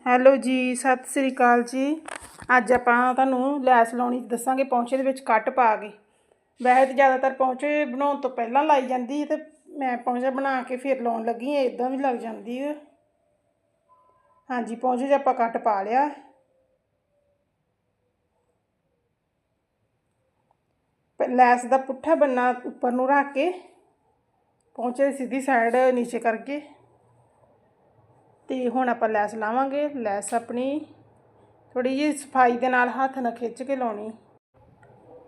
Hello ਜੀ, ਸਤਿ ਸ੍ਰੀ ਅਕਾਲ ਜੀ। ਅੱਜ ਆਪਾਂ ਤੁਹਾਨੂੰ ਲੈਸ ਲਾਉਣੀ ਦੱਸਾਂਗੇ, ਪੌਂਚੇ ਦੇ ਵਿੱਚ ਕੱਟ ਪਾ ਕੇ। ਵੈਸੇ ਤਾਂ ਜ਼ਿਆਦਾਤਰ ਪੌਂਚੇ ਬਣਾਉਣ ਤੋਂ ਪਹਿਲਾਂ ਲਾਈ ਜਾਂਦੀ ਹੈ ਤੇ ਮੈਂ ਪੌਂਚਾ ਬਣਾ ਕੇ ਫਿਰ ਲਾਉਣ ਲੱਗੀ ਹਾਂ ਇਦਾਂ ਵੀ ਲੱਗ ਜਾਂਦੀ ਹੈ। ਹਾਂਜੀ, ਪੌਂਚੇ 'ਚ ਆਪਾਂ ਕੱਟ ਪਾ ਲਿਆ। ਲੈਸ ਦਾ ਪੁੱਠਾ ਬੰਨਾ ਉੱਪਰ ਨੂੰ ਰੱਖ ਕੇ, ਪੌਂਚੇ ਦੀ ਸਿੱਧੀ ਸਾਈਡ ਨੀਚੇ ਕਰਕੇ। ਤੇ ਹੁਣ ਆਪਾਂ ਲੈਸ ਲਾਵਾਂਗੇ। ਲੈਸ ਆਪਣੀ ਥੋੜੀ ਜਿਹੀ ਸਫ਼ਾਈ ਦੇ ਨਾਲ ਹੱਥ ਨਾਲ ਖਿੱਚ ਕੇ ਲਾਉਣੀ।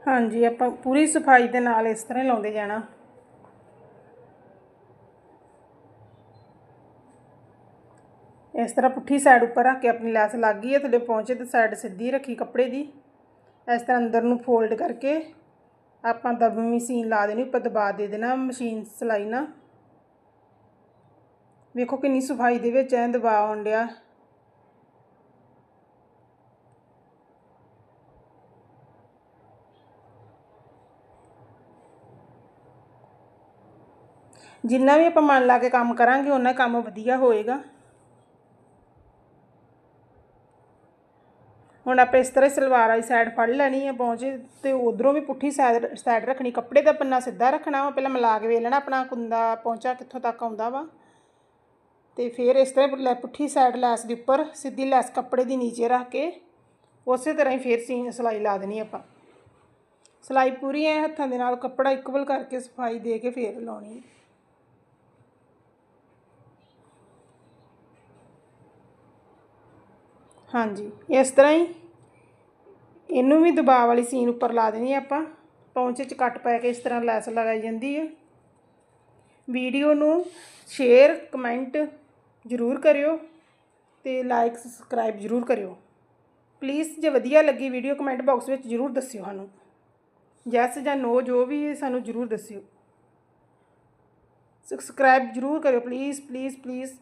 ਹਾਂਜੀ, ਆਪਾਂ ਪੂਰੀ ਸਫ਼ਾਈ ਦੇ ਨਾਲ ਇਸ ਤਰ੍ਹਾਂ ਲਾਉਂਦੇ ਜਾਣਾ। ਇਸ ਤਰ੍ਹਾਂ ਪੁੱਠੀ ਸਾਈਡ ਉੱਪਰ ਰੱਖ ਕੇ ਆਪਣੀ ਲੈਸ ਲੱਗ ਗਈ ਹੈ। ਥੱਲੇ ਪਹੁੰਚੇ ਤੇ ਸਾਈਡ ਸਿੱਧੀ ਰੱਖੀ ਕੱਪੜੇ ਦੀ। ਇਸ ਤਰ੍ਹਾਂ ਅੰਦਰ ਨੂੰ ਫੋਲਡ ਕਰਕੇ ਆਪਾਂ ਦਬ ਮਸ਼ੀਨ ਲਾ ਦੇਣੀ, ਉੱਪਰ ਦਬਾ ਦੇ ਦੇਣਾ, ਮਸ਼ੀਨ ਸਲਾਈ ਨਾਲ। ਵੇਖੋ ਕਿੰਨੀ ਸਫ਼ਾਈ ਦੇ ਵਿੱਚ ਐ ਦਬਾਅ ਆਉਣ ਡਿਆ। ਜਿੰਨਾ ਵੀ ਆਪਾਂ ਮਨ ਲਾ ਕੇ ਕੰਮ ਕਰਾਂਗੇ ਉਹਨਾਂ ਕੰਮ ਵਧੀਆ ਹੋਏਗਾ। ਹੁਣ ਆਪਾਂ ਇਸ ਤਰ੍ਹਾਂ ਸਲਵਾਰ ਵਾਲੀ ਸਾਈਡ ਫੜ ਲੈਣੀ ਹੈ ਪਹੁੰਚੇ ਤੇ ਉਧਰੋਂ ਵੀ ਪੁੱਠੀ ਸਾਈਡ ਸਾਈਡ ਰੱਖਣੀ। ਕੱਪੜੇ ਦਾ ਪੰਨਾ ਸਿੱਧਾ ਰੱਖਣਾ ਵਾ, ਪਹਿਲਾਂ ਮਿਲਾ ਕੇ ਵੇਖ ਲੈਣਾ ਆਪਣਾ ਕੁੰਦਾ ਪਹੁੰਚਾ ਕਿੱਥੋਂ ਤੱਕ ਆਉਂਦਾ ਵਾ। ਤੇ ਫਿਰ ਇਸ ਤਰ੍ਹਾਂ ਲੈ ਪੁੱਠੀ ਸਾਈਡ ਲੈਸ ਦੇ ਉੱਪਰ ਸਿੱਧੀ ਲੈਸ ਕੱਪੜੇ ਦੀ ਨੀਚੇ ਰੱਖ ਕੇ ਉਸੇ ਤਰ੍ਹਾਂ ਹੀ ਫਿਰ ਸੀ ਸਲਾਈ ਲਾ ਦੇਣੀ ਆਪਾਂ। ਸਲਾਈ ਪੂਰੀ ਐ ਹੱਥਾਂ ਦੇ ਨਾਲ ਕੱਪੜਾ ਇਕੁਅਲ ਕਰਕੇ ਸਫ਼ਾਈ ਦੇ ਕੇ ਫਿਰ ਲਾਉਣੀ ਹਾਂਜੀ, ਇਸ ਤਰ੍ਹਾਂ ਹੀ ਇਹਨੂੰ ਵੀ ਦਬਾਅ ਵਾਲੀ ਸੀਨ ਉੱਪਰ ਲਾ ਦੇਣੀ ਆਪਾਂ। ਪੌਂਚੇ 'ਚ ਕੱਟ ਪਾ ਕੇ ਇਸ ਤਰ੍ਹਾਂ ਲੈਸ ਲਗਾਈ ਜਾਂਦੀ ਹੈ। ਵੀਡੀਓ ਨੂੰ ਸ਼ੇਅਰ ਕਮੈਂਟ ਜ਼ਰੂਰ ਕਰਿਓ ਤੇ ਲਾਈਕ ਸਬਸਕ੍ਰਾਈਬ ਜ਼ਰੂਰ ਕਰਿਓ। ਪਲੀਜ਼ ਜੇ ਵਧੀਆ ਲੱਗੀ ਵੀਡੀਓ ਕਮੈਂਟ ਬਾਕਸ ਵਿੱਚ ਜ਼ਰੂਰ ਦੱਸਿਓ ਸਾਨੂੰ। ਯੈਸ ਜਾਂ ਨੋ ਜੋ ਵੀ ਸਾਨੂੰ ਜ਼ਰੂਰ ਦੱਸਿਓ। ਸਬਸਕ੍ਰਾਈਬ ਜ਼ਰੂਰ ਕਰਿਓ ਪਲੀਜ਼ ਪਲੀਜ਼ ਪਲੀਜ਼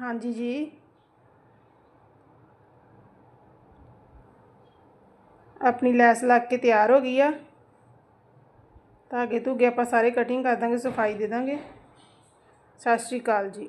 ਹਾਂਜੀ ਜੀ। ਆਪਣੀ ਲੈਸ ਲੱਗ ਕੇ ਤਿਆਰ ਹੋ ਗਈ ਆ। ਧਾਗੇ ਧੁਗੇ ਆਪਾਂ ਸਾਰੇ ਕਟਿੰਗ ਕਰ ਦਾਂਗੇ, ਸਫ਼ਾਈ ਦੇ ਦਾਂਗੇ। ਸਤਿ ਸ਼੍ਰੀ ਅਕਾਲ ਜੀ।